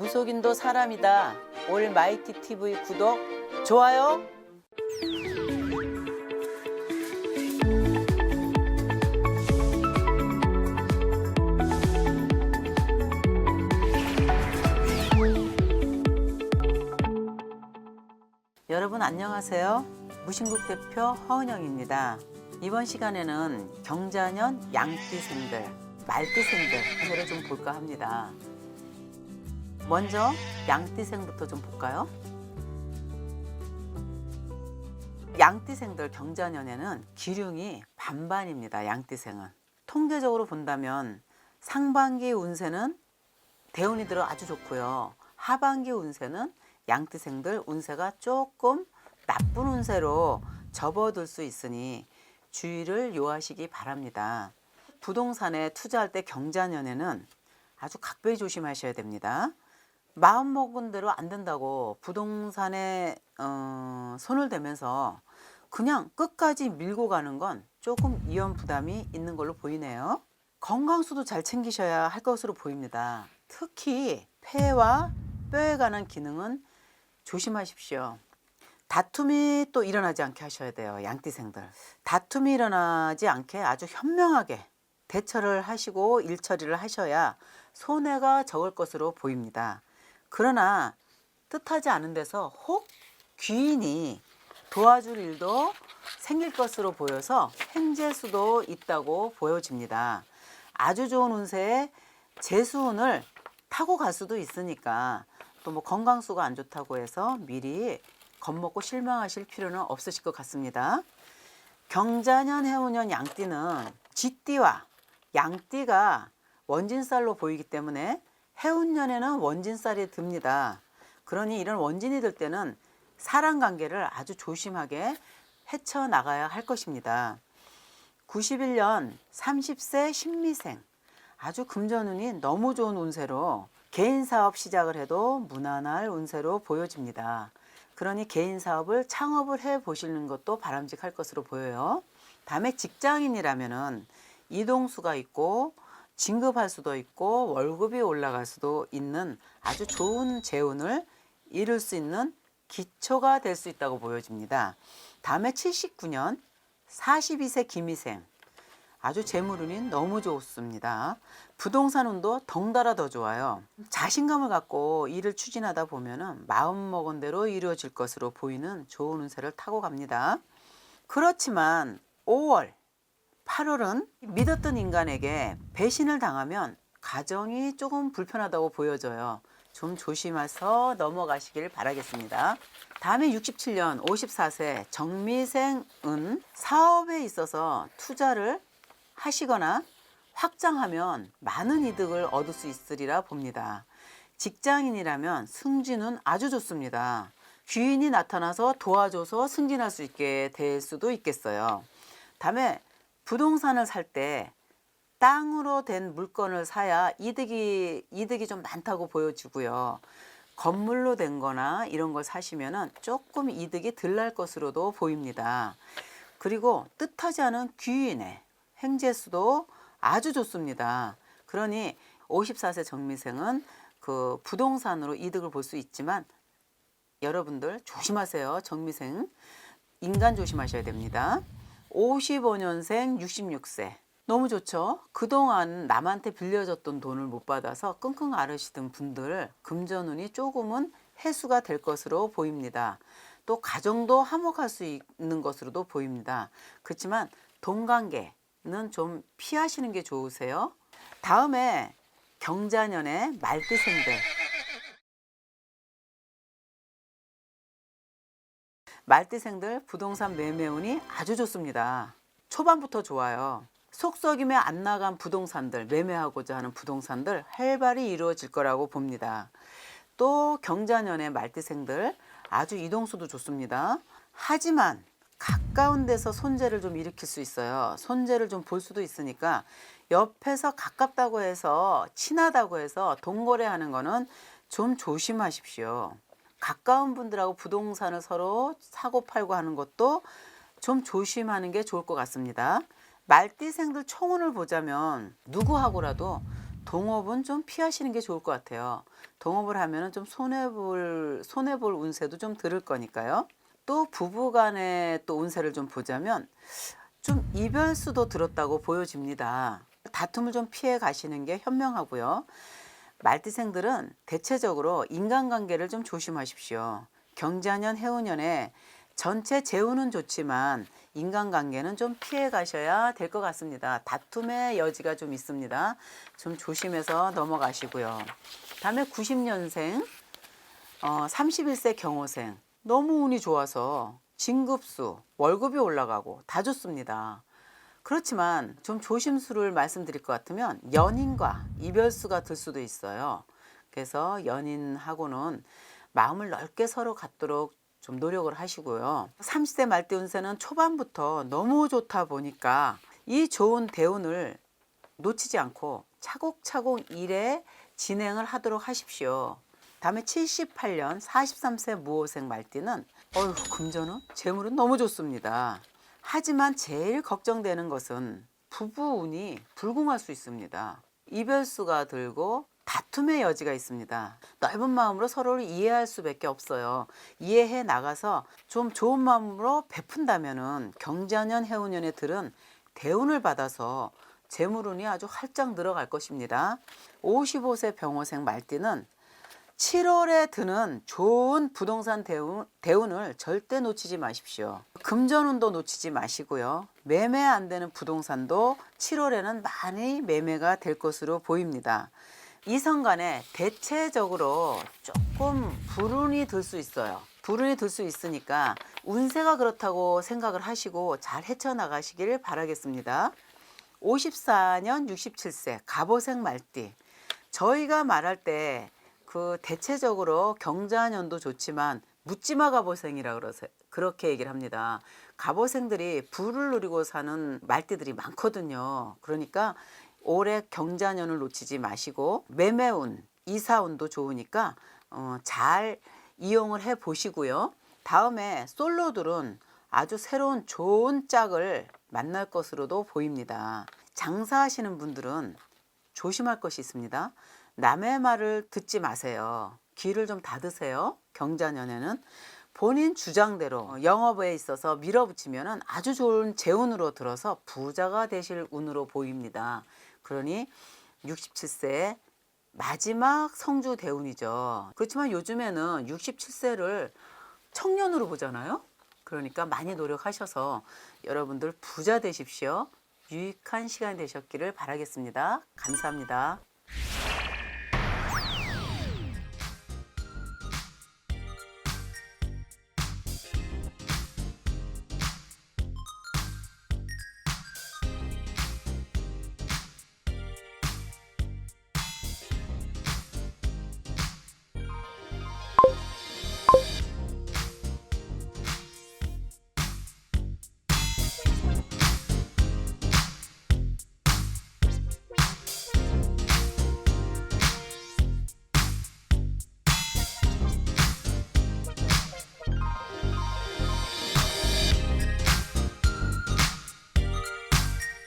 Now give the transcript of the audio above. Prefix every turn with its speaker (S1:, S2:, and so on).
S1: 무속인도 사람이다. 올 마이티 TV 구독, 좋아요. 여러분 안녕하세요. 무신국 대표 허은영입니다. 이번 시간에는 경자년 양띠생들, 말띠생들 운세를 좀 볼까 합니다. 먼저 양띠생부터 좀 볼까요? 양띠생들 경자년에는 기륭이 반반입니다. 양띠생은 통계적으로 본다면 상반기 운세는 대운이들은 아주 좋고요. 하반기 운세는 양띠생들 운세가 조금 나쁜 운세로 접어들 수 있으니 주의를 요하시기 바랍니다. 부동산에 투자할 때 경자년에는 아주 각별히 조심하셔야 됩니다. 마음 먹은 대로 안 된다고 부동산에 어, 손을 대면서 그냥 끝까지 밀고 가는 건 조금 위험 부담이 있는 걸로 보이네요. 건강수도 잘 챙기셔야 할 것으로 보입니다. 특히 폐와 뼈에 관한 기능은 조심하십시오. 다툼이 또 일어나지 않게 하셔야 돼요. 양띠생들. 다툼이 일어나지 않게 아주 현명하게 대처를 하시고 일처리를 하셔야 손해가 적을 것으로 보입니다. 그러나 뜻하지 않은 데서 혹 귀인이 도와줄 일도 생길 것으로 보여서 횡재 수도 있다고 보여집니다. 아주 좋은 운세에 재수운을 타고 갈 수도 있으니까 또 뭐 건강수가 안 좋다고 해서 미리 겁먹고 실망하실 필요는 없으실 것 같습니다. 경자년 해운년 양띠는 쥐띠와 양띠가 원진살로 보이기 때문에 해운년에는 원진살이 듭니다. 그러니 이런 원진이 들 때는 사람 관계를 아주 조심하게 헤쳐 나가야 할 것입니다. 91년 30세 신미생 아주 금전운이 너무 좋은 운세로 개인 사업 시작을 해도 무난할 운세로 보여집니다. 그러니 개인 사업을 창업을 해 보시는 것도 바람직할 것으로 보여요. 다음에 직장인이라면은 이동수가 있고 진급할 수도 있고 월급이 올라갈 수도 있는 아주 좋은 재운을 이룰 수 있는 기초가 될 수 있다고 보여집니다. 다음에 79년 42세 김희생 아주 재물운이 너무 좋습니다. 부동산 운도 덩달아 더 좋아요. 자신감을 갖고 일을 추진하다 보면은 마음 먹은 대로 이루어질 것으로 보이는 좋은 운세를 타고 갑니다. 그렇지만 5월, 8월은 믿었던 인간에게 배신을 당하면 가정이 조금 불편하다고 보여져요. 좀 조심해서 넘어가시길 바라겠습니다. 다음에 67년 54세 정미생은 사업에 있어서 투자를 하시거나 확장하면 많은 이득을 얻을 수 있으리라 봅니다. 직장인이라면 승진은 아주 좋습니다. 귀인이 나타나서 도와줘서 승진할 수 있게 될 수도 있겠어요. 다음에 부동산을 살 때 땅으로 된 물건을 사야 이득이 이득이 좀 많다고 보여지고요. 건물로 된 거나 이런 걸 사시면은 조금 이득이 덜 날 것으로도 보입니다. 그리고 뜻하지 않은 귀인의 행재수도 아주 좋습니다. 그러니 54세 정미생은 그 부동산으로 이득을 볼 수 있지만 여러분들 조심하세요. 정미생 인간 조심하셔야 됩니다. 55년생 66세 너무 좋죠. 그동안 남한테 빌려줬던 돈을 못 받아서 끙끙 앓으시던 분들 금전운이 조금은 해소가 될 것으로 보입니다. 또 가정도 화목할 수 있는 것으로도 보입니다. 그렇지만 돈 관계는 좀 피하시는 게 좋으세요. 다음에 경자년의 말띠생들 말띠생들 부동산 매매운이 아주 좋습니다. 초반부터 좋아요. 속썩임에 안 나간 부동산들, 매매하고자 하는 부동산들 활발히 이루어질 거라고 봅니다. 또 경자년의 말띠생들 아주 이동수도 좋습니다. 하지만 가까운 데서 손재를 좀 일으킬 수 있어요. 손재를 좀 볼 수도 있으니까 옆에서 가깝다고 해서 친하다고 해서 동거래하는 거는 좀 조심하십시오. 가까운 분들하고 부동산을 서로 사고 팔고 하는 것도 좀 조심하는 게 좋을 것 같습니다. 말띠생들 총운을 보자면 누구하고라도 동업은 좀 피하시는 게 좋을 것 같아요. 동업을 하면은 좀 손해볼 손해볼 운세도 좀 들을 거니까요. 또 부부간의 또 운세를 좀 보자면 좀 이별수도 들었다고 보여집니다. 다툼을 좀 피해 가시는 게 현명하고요. 말띠생들은 대체적으로 인간관계를 좀 조심하십시오. 경자년, 해운년에 전체 재운은 좋지만 인간관계는 좀 피해 가셔야 될 것 같습니다. 다툼의 여지가 좀 있습니다. 좀 조심해서 넘어가시고요. 다음에 90년생, 어, 31세 경호생. 너무 운이 좋아서 진급수, 월급이 올라가고 다 좋습니다. 그렇지만 좀 조심수를 말씀드릴 것 같으면 연인과 이별수가 들 수도 있어요. 그래서 연인하고는 마음을 넓게 서로 갖도록 좀 노력을 하시고요. 30대 말띠 운세는 초반부터 너무 좋다 보니까 이 좋은 대운을 놓치지 않고 차곡차곡 일에 진행을 하도록 하십시오. 다음에 78년 43세 무호생 말띠는 어휴 금전은 재물은 너무 좋습니다. 하지만 제일 걱정되는 것은 부부 운이 불궁할 수 있습니다. 이별수가 들고 다툼의 여지가 있습니다. 넓은 마음으로 서로를 이해할 수밖에 없어요. 이해해 나가서 좀 좋은 마음으로 베푼다면은 경자년 해운년에 들은 대운을 받아서 재물운이 아주 활짝 늘어갈 것입니다. 55세 병호생 말띠는 7월에 드는 좋은 부동산 대운, 대운을 절대 놓치지 마십시오. 금전운도 놓치지 마시고요. 매매 안 되는 부동산도 7월에는 많이 매매가 될 것으로 보입니다. 이성 간에 대체적으로 조금 불운이 들 수 있어요. 불운이 들 수 있으니까 운세가 그렇다고 생각을 하시고 잘 헤쳐나가시기를 바라겠습니다. 54년 67세 갑오생 말띠. 저희가 말할 때 그 대체적으로 경자년도 좋지만 묻지마 갑오생이라 그러세 그렇게 얘기를 합니다. 갑오생들이 부를 누리고 사는 말띠들이 많거든요. 그러니까 올해 경자년을 놓치지 마시고 매매운, 이사운도 좋으니까 어, 잘 이용을 해 보시고요. 다음에 솔로들은 아주 새로운 좋은 짝을 만날 것으로도 보입니다. 장사하시는 분들은 조심할 것이 있습니다. 남의 말을 듣지 마세요. 귀를 좀 닫으세요. 경자년에는 본인 주장대로 영업에 있어서 밀어붙이면 아주 좋은 재운으로 들어서 부자가 되실 운으로 보입니다. 그러니 67세 마지막 성주 대운이죠. 그렇지만 요즘에는 67세를 청년으로 보잖아요. 그러니까 많이 노력하셔서 여러분들 부자 되십시오. 유익한 시간 되셨기를 바라겠습니다. 감사합니다.